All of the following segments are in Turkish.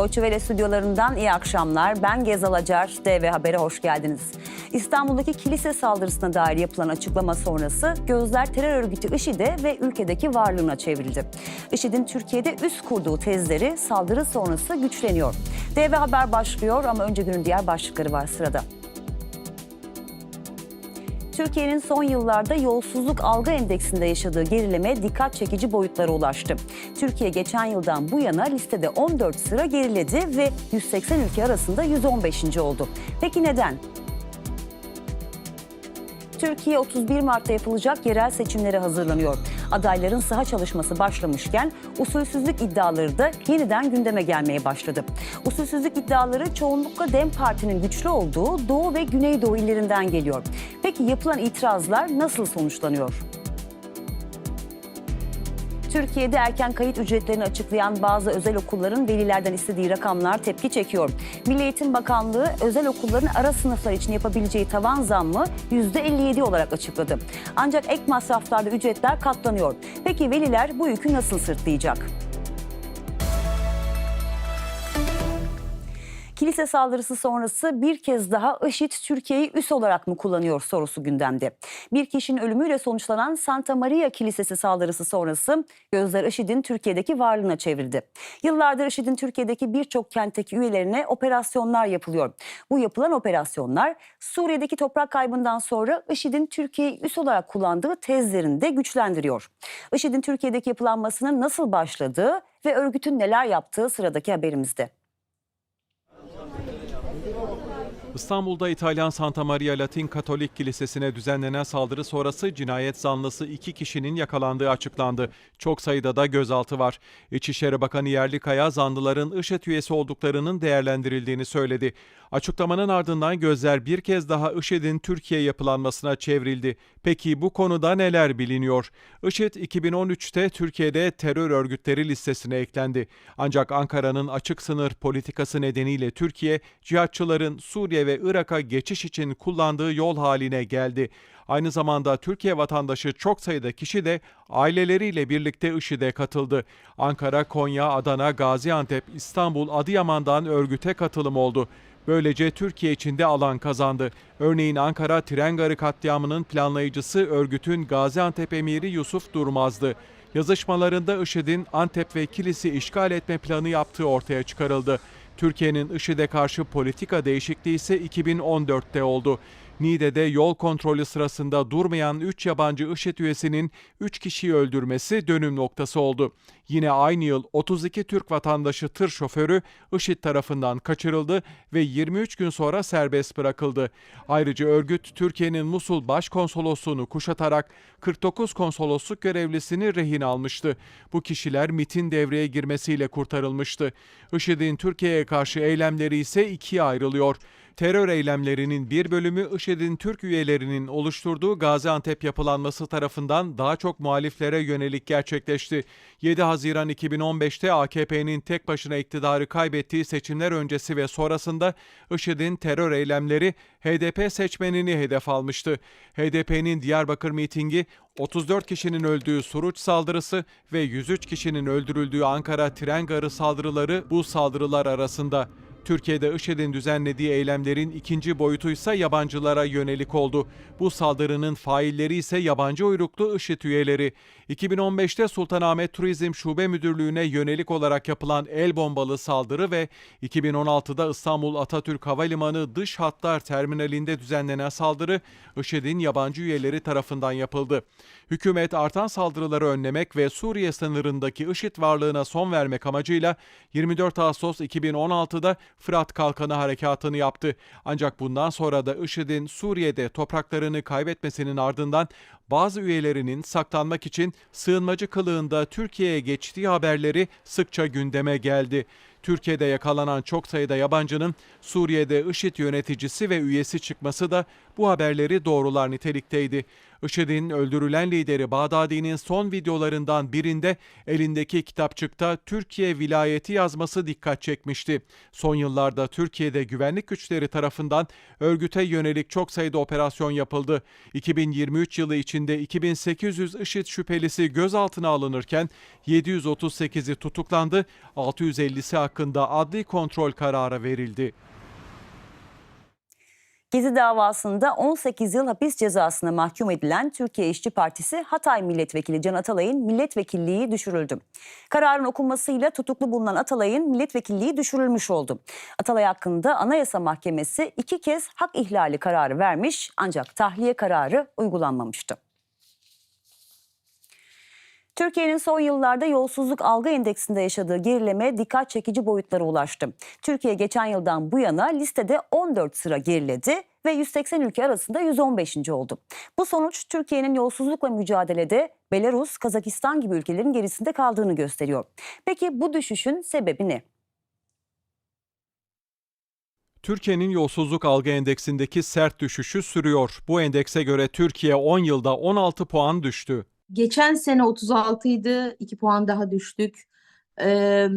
Deutsche Welle stüdyolarından iyi akşamlar. Ben Gezal Acar, DV Haber'e hoş geldiniz. İstanbul'daki kilise saldırısına dair yapılan açıklama sonrası gözler terör örgütü IŞİD'e ve ülkedeki varlığına çevrildi. IŞİD'in Türkiye'de üst kurduğu tezleri saldırı sonrası güçleniyor. DV Haber başlıyor ama önce günün diğer başlıkları var sırada. Türkiye'nin son yıllarda yolsuzluk algı endeksinde yaşadığı gerileme dikkat çekici boyutlara ulaştı. Türkiye geçen yıldan bu yana listede 14 sıra geriledi ve 180 ülke arasında 115. oldu. Peki neden? Türkiye 31 Mart'ta yapılacak yerel seçimlere hazırlanıyor. Adayların saha çalışması başlamışken usulsüzlük iddiaları da yeniden gündeme gelmeye başladı. Usulsüzlük iddiaları çoğunlukla DEM Parti'nin güçlü olduğu Doğu ve Güneydoğu illerinden geliyor. Peki yapılan itirazlar nasıl sonuçlanıyor? Türkiye'de erken kayıt ücretlerini açıklayan bazı özel okulların velilerden istediği rakamlar tepki çekiyor. Milli Eğitim Bakanlığı özel okulların ara sınıflar için yapabileceği tavan zammı %57 olarak açıkladı. Ancak ek masraflarda ücretler katlanıyor. Peki veliler bu yükü nasıl sırtlayacak? Kilise saldırısı sonrası bir kez daha IŞİD Türkiye'yi üs olarak mı kullanıyor sorusu gündemde. Bir kişinin ölümüyle sonuçlanan Santa Maria Kilisesi saldırısı sonrası gözler IŞİD'in Türkiye'deki varlığına çevrildi. Yıllardır IŞİD'in Türkiye'deki birçok kentteki üyelerine operasyonlar yapılıyor. Bu yapılan operasyonlar Suriye'deki toprak kaybından sonra IŞİD'in Türkiye'yi üs olarak kullandığı tezlerini de güçlendiriyor. IŞİD'in Türkiye'deki yapılanmasının nasıl başladığı ve örgütün neler yaptığı sıradaki haberimizde. İstanbul'da İtalyan Santa Maria Latin Katolik Kilisesi'ne düzenlenen saldırı sonrası cinayet zanlısı iki kişinin yakalandığı açıklandı. Çok sayıda da gözaltı var. İçişleri Bakanı Yerlikaya zanlıların IŞİD üyesi olduklarının değerlendirildiğini söyledi. Açıklamanın ardından gözler bir kez daha IŞİD'in Türkiye yapılanmasına çevrildi. Peki bu konuda neler biliniyor? IŞİD 2013'te Türkiye'de terör örgütleri listesine eklendi. Ancak Ankara'nın açık sınır politikası nedeniyle Türkiye, cihatçıların Suriye ve Irak'a geçiş için kullandığı yol haline geldi. Aynı zamanda Türkiye vatandaşı çok sayıda kişi de aileleriyle birlikte IŞİD'e katıldı. Ankara, Konya, Adana, Gaziantep, İstanbul, Adıyaman'dan örgüte katılım oldu. Böylece Türkiye içinde alan kazandı. Örneğin Ankara tren garı katliamının planlayıcısı örgütün Gaziantep emiri Yusuf Durmaz'dı. Yazışmalarında IŞİD'in Antep ve Kilis'i işgal etme planı yaptığı ortaya çıkarıldı. Türkiye'nin IŞİD'e karşı politika değişikliği ise 2014'te oldu. Niğde'de yol kontrolü sırasında durmayan 3 yabancı IŞİD üyesinin 3 kişiyi öldürmesi dönüm noktası oldu. Yine aynı yıl 32 Türk vatandaşı tır şoförü IŞİD tarafından kaçırıldı ve 23 gün sonra serbest bırakıldı. Ayrıca örgüt Türkiye'nin Musul Başkonsolosluğunu kuşatarak 49 konsolosluk görevlisini rehin almıştı. Bu kişiler MIT'in devreye girmesiyle kurtarılmıştı. IŞİD'in Türkiye'ye karşı eylemleri ise ikiye ayrılıyor. Terör eylemlerinin bir bölümü IŞİD'in Türk üyelerinin oluşturduğu Gaziantep yapılanması tarafından daha çok muhaliflere yönelik gerçekleşti. 7 Haziran 2015'te AKP'nin tek başına iktidarı kaybettiği seçimler öncesi ve sonrasında IŞİD'in terör eylemleri HDP seçmenini hedef almıştı. HDP'nin Diyarbakır mitingi 34 kişinin öldüğü Suruç saldırısı ve 103 kişinin öldürüldüğü Ankara tren garı saldırıları bu saldırılar arasında. Türkiye'de IŞİD'in düzenlediği eylemlerin ikinci boyutu ise yabancılara yönelik oldu. Bu saldırının failleri ise yabancı uyruklu IŞİD üyeleri. 2015'te Sultanahmet Turizm Şube Müdürlüğü'ne yönelik olarak yapılan el bombalı saldırı ve 2016'da İstanbul Atatürk Havalimanı dış hatlar terminalinde düzenlenen saldırı IŞİD'in yabancı üyeleri tarafından yapıldı. Hükümet artan saldırıları önlemek ve Suriye sınırındaki IŞİD varlığına son vermek amacıyla 24 Ağustos 2016'da Fırat Kalkanı harekatını yaptı. Ancak bundan sonra da IŞİD'in Suriye'de topraklarını kaybetmesinin ardından bazı üyelerinin saklanmak için sığınmacı kılığında Türkiye'ye geçtiği haberleri sıkça gündeme geldi. Türkiye'de yakalanan çok sayıda yabancının Suriye'de IŞİD yöneticisi ve üyesi çıkması da bu haberleri doğrular nitelikteydi. IŞİD'in öldürülen lideri Bağdadi'nin son videolarından birinde elindeki kitapçıkta Türkiye vilayeti yazması dikkat çekmişti. Son yıllarda Türkiye'de güvenlik güçleri tarafından örgüte yönelik çok sayıda operasyon yapıldı. 2023 yılı içinde 2800 IŞİD şüphelisi gözaltına alınırken 738'i tutuklandı, 650'si hakkında adli kontrol kararı verildi. Gezi davasında 18 yıl hapis cezasına mahkum edilen Türkiye İşçi Partisi Hatay Milletvekili Can Atalay'ın milletvekilliği düşürüldü. Kararın okunmasıyla tutuklu bulunan Atalay'ın milletvekilliği düşürülmüş oldu. Atalay hakkında Anayasa Mahkemesi iki kez hak ihlali kararı vermiş ancak tahliye kararı uygulanmamıştı. Türkiye'nin son yıllarda yolsuzluk algı endeksinde yaşadığı gerileme dikkat çekici boyutlara ulaştı. Türkiye geçen yıldan bu yana listede 14 sıra geriledi ve 180 ülke arasında 115. oldu. Bu sonuç Türkiye'nin yolsuzlukla mücadelede Belarus, Kazakistan gibi ülkelerin gerisinde kaldığını gösteriyor. Peki bu düşüşün sebebi ne? Türkiye'nin yolsuzluk algı endeksindeki sert düşüşü sürüyor. Bu endekse göre Türkiye 10 yılda 16 puan düştü. Geçen sene 36 idi, 2 puan daha düştük. Ee,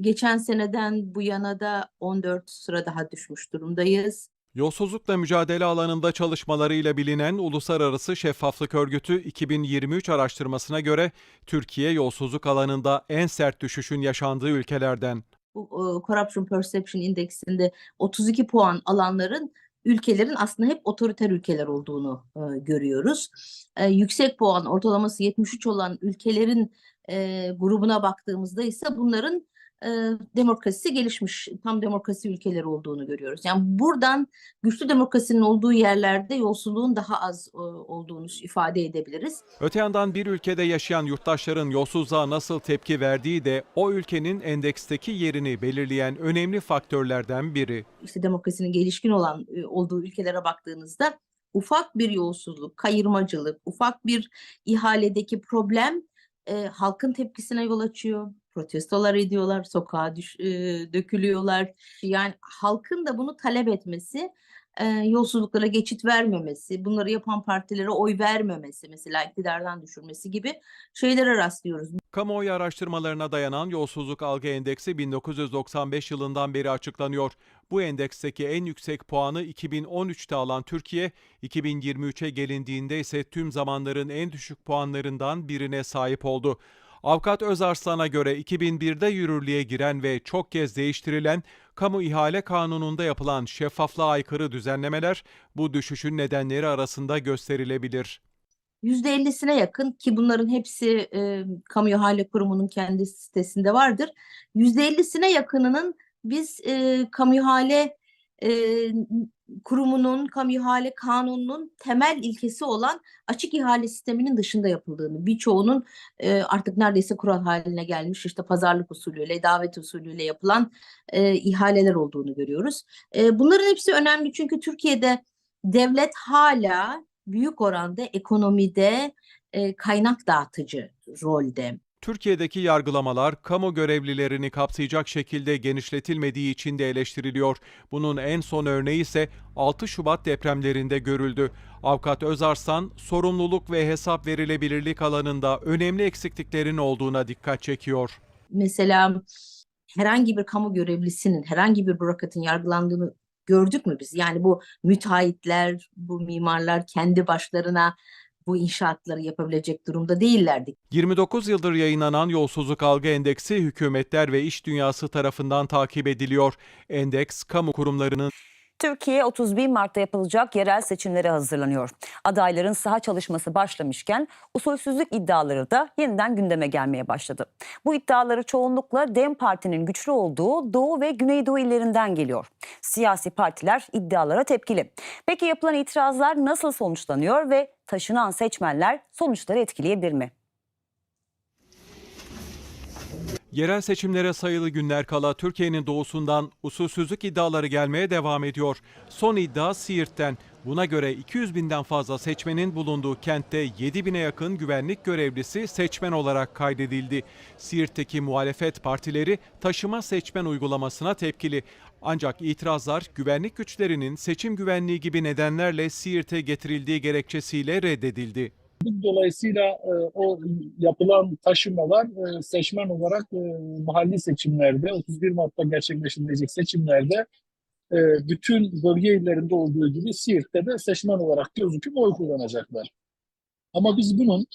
geçen seneden bu yana da 14 sıra daha düşmüş durumdayız. Yolsuzlukla mücadele alanında çalışmalarıyla bilinen Uluslararası Şeffaflık Örgütü 2023 araştırmasına göre Türkiye yolsuzluk alanında en sert düşüşün yaşandığı ülkelerden. Bu e, Corruption Perception Indeks'inde 32 puan alanların ülkelerin aslında hep otoriter ülkeler olduğunu e, görüyoruz. E, yüksek puan ortalaması 73 olan ülkelerin e, grubuna baktığımızda ise bunların e, demokrasisi gelişmiş, tam demokrasi ülkeleri olduğunu görüyoruz. Yani buradan güçlü demokrasinin olduğu yerlerde yolsuzluğun daha az e, olduğunu ifade edebiliriz. Öte yandan bir ülkede yaşayan yurttaşların yolsuzluğa nasıl tepki verdiği de o ülkenin endeksteki yerini belirleyen önemli faktörlerden biri. işte demokrasinin gelişkin olan e, olduğu ülkelere baktığınızda ufak bir yolsuzluk, kayırmacılık, ufak bir ihaledeki problem e, halkın tepkisine yol açıyor. Protestolar ediyorlar, sokağa düş, e, dökülüyorlar. Yani halkın da bunu talep etmesi, e, yolsuzluklara geçit vermemesi, bunları yapan partilere oy vermemesi, mesela iktidardan düşürmesi gibi şeylere rastlıyoruz. Kamuoyu araştırmalarına dayanan yolsuzluk algı endeksi 1995 yılından beri açıklanıyor. Bu endeksteki en yüksek puanı 2013'te alan Türkiye, 2023'e gelindiğinde ise tüm zamanların en düşük puanlarından birine sahip oldu. Avukat Özarslan'a göre 2001'de yürürlüğe giren ve çok kez değiştirilen kamu ihale kanununda yapılan şeffaflığa aykırı düzenlemeler bu düşüşün nedenleri arasında gösterilebilir. %50'sine yakın ki bunların hepsi e, Kamu İhale Kurumu'nun kendi sitesinde vardır. %50'sine yakınının biz e, Kamu İhale e, Kurumu'nun, Kamu İhale Kanunu'nun temel ilkesi olan açık ihale sisteminin dışında yapıldığını, birçoğunun e, artık neredeyse kural haline gelmiş işte pazarlık usulüyle, davet usulüyle yapılan e, ihaleler olduğunu görüyoruz. E, bunların hepsi önemli çünkü Türkiye'de devlet hala büyük oranda ekonomide e, kaynak dağıtıcı rolde. Türkiye'deki yargılamalar kamu görevlilerini kapsayacak şekilde genişletilmediği için de eleştiriliyor. Bunun en son örneği ise 6 Şubat depremlerinde görüldü. Avukat Özarslan, sorumluluk ve hesap verilebilirlik alanında önemli eksikliklerin olduğuna dikkat çekiyor. Mesela herhangi bir kamu görevlisinin, herhangi bir bürokratın yargılandığını gördük mü biz? Yani bu müteahhitler, bu mimarlar kendi başlarına bu inşaatları yapabilecek durumda değillerdi. 29 yıldır yayınlanan Yolsuzluk Algı Endeksi hükümetler ve iş dünyası tarafından takip ediliyor. Endeks, kamu kurumlarının Türkiye 31 Mart'ta yapılacak yerel seçimlere hazırlanıyor. Adayların saha çalışması başlamışken usulsüzlük iddiaları da yeniden gündeme gelmeye başladı. Bu iddiaları çoğunlukla DEM Parti'nin güçlü olduğu Doğu ve Güneydoğu illerinden geliyor. Siyasi partiler iddialara tepkili. Peki yapılan itirazlar nasıl sonuçlanıyor ve taşınan seçmenler sonuçları etkileyebilir mi? Yerel seçimlere sayılı günler kala Türkiye'nin doğusundan usulsüzlük iddiaları gelmeye devam ediyor. Son iddia Siirt'ten. Buna göre 200 binden fazla seçmenin bulunduğu kentte 7 bine yakın güvenlik görevlisi seçmen olarak kaydedildi. Siirt'teki muhalefet partileri taşıma seçmen uygulamasına tepkili. Ancak itirazlar güvenlik güçlerinin seçim güvenliği gibi nedenlerle Siirt'e getirildiği gerekçesiyle reddedildi. Dolayısıyla e, o yapılan taşımalar e, seçmen olarak e, mahalli seçimlerde 31 Mart'ta gerçekleştirilecek seçimlerde bütün bölge illerinde olduğu gibi Siirt'te de seçmen olarak gözüküp oy kullanacaklar. Ama biz bunun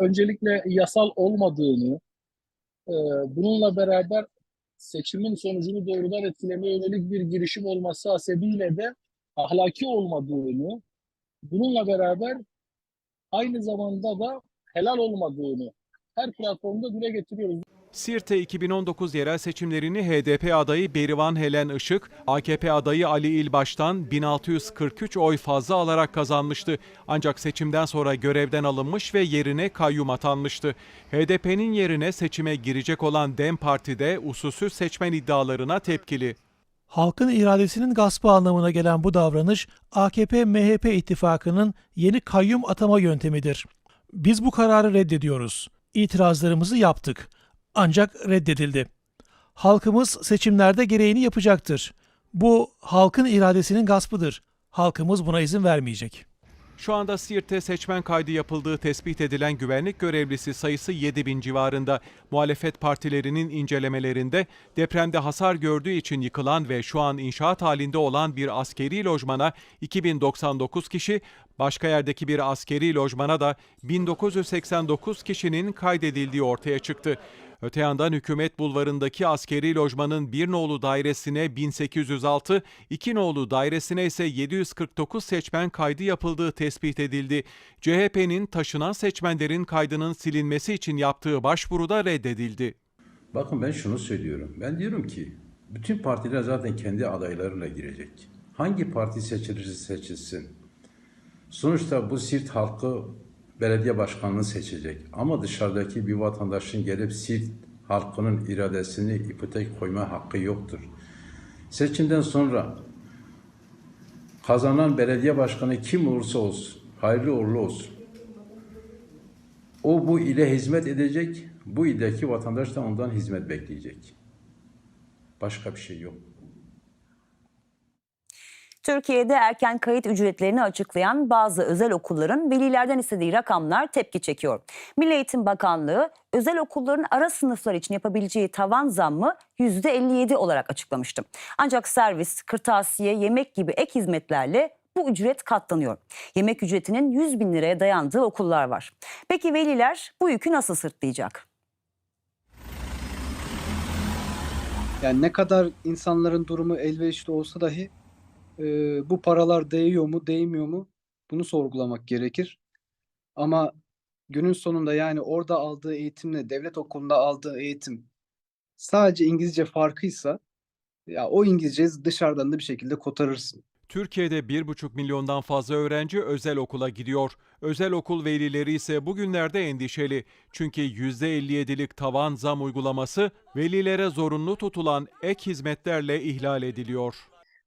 öncelikle yasal olmadığını, bununla beraber seçimin sonucunu doğrudan etkilemeye yönelik bir girişim olması hasebiyle de ahlaki olmadığını, bununla beraber aynı zamanda da helal olmadığını her platformda dile getiriyoruz. Sirte 2019 yerel seçimlerini HDP adayı Berivan Helen Işık, AKP adayı Ali İlbaş'tan 1643 oy fazla alarak kazanmıştı. Ancak seçimden sonra görevden alınmış ve yerine kayyum atanmıştı. HDP'nin yerine seçime girecek olan DEM Parti de usulsüz seçmen iddialarına tepkili. Halkın iradesinin gaspı anlamına gelen bu davranış AKP-MHP ittifakının yeni kayyum atama yöntemidir. Biz bu kararı reddediyoruz. İtirazlarımızı yaptık. Ancak reddedildi. Halkımız seçimlerde gereğini yapacaktır. Bu halkın iradesinin gaspıdır. Halkımız buna izin vermeyecek. Şu anda Siirt'te seçmen kaydı yapıldığı tespit edilen güvenlik görevlisi sayısı 7 bin civarında. Muhalefet partilerinin incelemelerinde depremde hasar gördüğü için yıkılan ve şu an inşaat halinde olan bir askeri lojmana 2099 kişi, başka yerdeki bir askeri lojmana da 1989 kişinin kaydedildiği ortaya çıktı. Öte yandan hükümet bulvarındaki askeri lojmanın bir nolu dairesine 1806, iki nolu dairesine ise 749 seçmen kaydı yapıldığı tespit edildi. CHP'nin taşınan seçmenlerin kaydının silinmesi için yaptığı başvuruda reddedildi. Bakın ben şunu söylüyorum. Ben diyorum ki bütün partiler zaten kendi adaylarıyla girecek. Hangi parti seçilirse seçilsin. Sonuçta bu Siirt halkı belediye başkanını seçecek. Ama dışarıdaki bir vatandaşın gelip Siirt halkının iradesini ipotek koyma hakkı yoktur. Seçimden sonra kazanan belediye başkanı kim olursa olsun, hayırlı uğurlu olsun. O bu ile hizmet edecek, bu ildeki vatandaş da ondan hizmet bekleyecek. Başka bir şey yok. Türkiye'de erken kayıt ücretlerini açıklayan bazı özel okulların velilerden istediği rakamlar tepki çekiyor. Milli Eğitim Bakanlığı özel okulların ara sınıflar için yapabileceği tavan zammı %57 olarak açıklamıştı. Ancak servis, kırtasiye, yemek gibi ek hizmetlerle bu ücret katlanıyor. Yemek ücretinin 100 bin liraya dayandığı okullar var. Peki veliler bu yükü nasıl sırtlayacak? Yani ne kadar insanların durumu elverişli olsa dahi e, bu paralar değiyor mu, değmiyor mu? Bunu sorgulamak gerekir. Ama günün sonunda yani orada aldığı eğitimle devlet okulunda aldığı eğitim sadece İngilizce farkıysa ya o İngilizceyi dışarıdan da bir şekilde kotarırsın. Türkiye'de 1,5 milyondan fazla öğrenci özel okula gidiyor. Özel okul velileri ise bugünlerde endişeli. Çünkü %57'lik tavan zam uygulaması velilere zorunlu tutulan ek hizmetlerle ihlal ediliyor.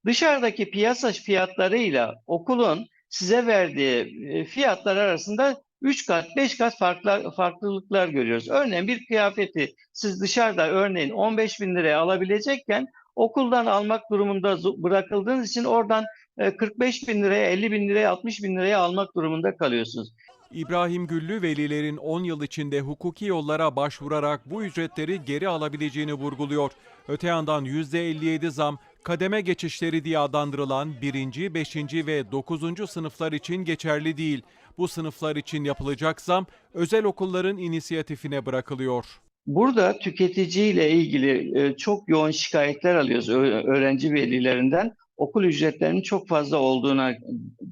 Dışarıdaki piyasa fiyatlarıyla okulun size verdiği e, fiyatlar arasında 3 kat 5 kat farklı, farklılıklar görüyoruz. Örneğin bir kıyafeti siz dışarıda örneğin 15 bin liraya alabilecekken okuldan almak durumunda bırakıldığınız için oradan e, 45 bin liraya 50 bin liraya 60 bin liraya almak durumunda kalıyorsunuz. İbrahim Güllü velilerin 10 yıl içinde hukuki yollara başvurarak bu ücretleri geri alabileceğini vurguluyor. Öte yandan %57 zam kademe geçişleri diye adlandırılan 1. 5. ve 9. sınıflar için geçerli değil. Bu sınıflar için yapılacak zam özel okulların inisiyatifine bırakılıyor. Burada tüketiciyle ilgili e, çok yoğun şikayetler alıyoruz öğrenci velilerinden. Okul ücretlerinin çok fazla olduğuna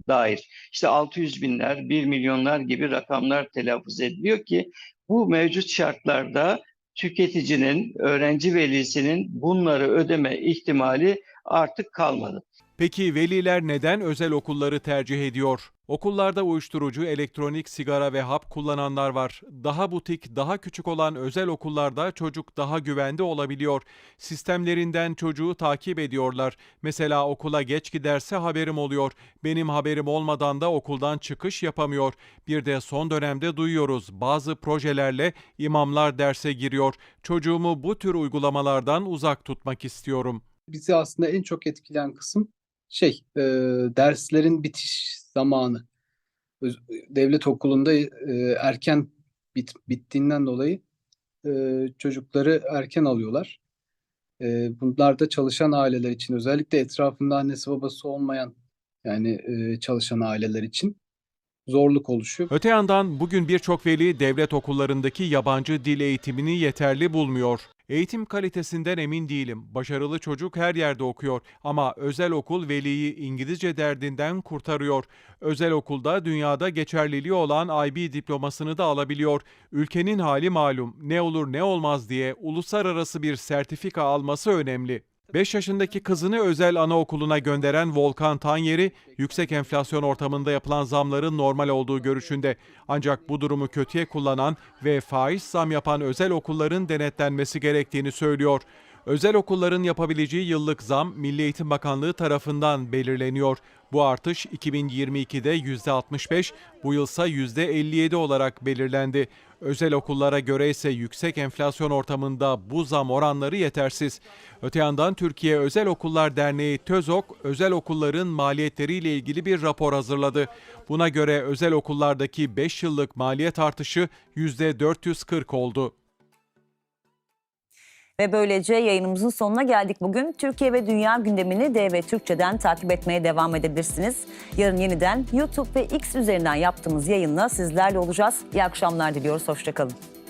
dair. İşte 600 binler, 1 milyonlar gibi rakamlar telaffuz ediliyor ki bu mevcut şartlarda tüketicinin, öğrenci velisinin bunları ödeme ihtimali artık kalmadı. Peki veliler neden özel okulları tercih ediyor? Okullarda uyuşturucu, elektronik, sigara ve hap kullananlar var. Daha butik, daha küçük olan özel okullarda çocuk daha güvende olabiliyor. Sistemlerinden çocuğu takip ediyorlar. Mesela okula geç giderse haberim oluyor. Benim haberim olmadan da okuldan çıkış yapamıyor. Bir de son dönemde duyuyoruz bazı projelerle imamlar derse giriyor. Çocuğumu bu tür uygulamalardan uzak tutmak istiyorum. Bizi aslında en çok etkileyen kısım şey e, derslerin bitiş zamanı. Devlet okulunda e, erken bit, bittiğinden dolayı e, çocukları erken alıyorlar. E, bunlar da çalışan aileler için özellikle etrafında annesi babası olmayan yani e, çalışan aileler için zorluk oluşuyor. Öte yandan bugün birçok veli devlet okullarındaki yabancı dil eğitimini yeterli bulmuyor. Eğitim kalitesinden emin değilim. Başarılı çocuk her yerde okuyor ama özel okul veliyi İngilizce derdinden kurtarıyor. Özel okulda dünyada geçerliliği olan IB diplomasını da alabiliyor. Ülkenin hali malum. Ne olur ne olmaz diye uluslararası bir sertifika alması önemli. 5 yaşındaki kızını özel anaokuluna gönderen Volkan Tanyeri, yüksek enflasyon ortamında yapılan zamların normal olduğu görüşünde. Ancak bu durumu kötüye kullanan ve faiz zam yapan özel okulların denetlenmesi gerektiğini söylüyor. Özel okulların yapabileceği yıllık zam Milli Eğitim Bakanlığı tarafından belirleniyor. Bu artış 2022'de %65, bu yılsa %57 olarak belirlendi. Özel okullara göre ise yüksek enflasyon ortamında bu zam oranları yetersiz. Öte yandan Türkiye Özel Okullar Derneği TÖZOK, özel okulların maliyetleriyle ilgili bir rapor hazırladı. Buna göre özel okullardaki 5 yıllık maliyet artışı %440 oldu. Ve böylece yayınımızın sonuna geldik bugün. Türkiye ve dünya gündemini DV Türkçe'den takip etmeye devam edebilirsiniz. Yarın yeniden YouTube ve X üzerinden yaptığımız yayınla sizlerle olacağız. İyi akşamlar diliyoruz, hoşçakalın.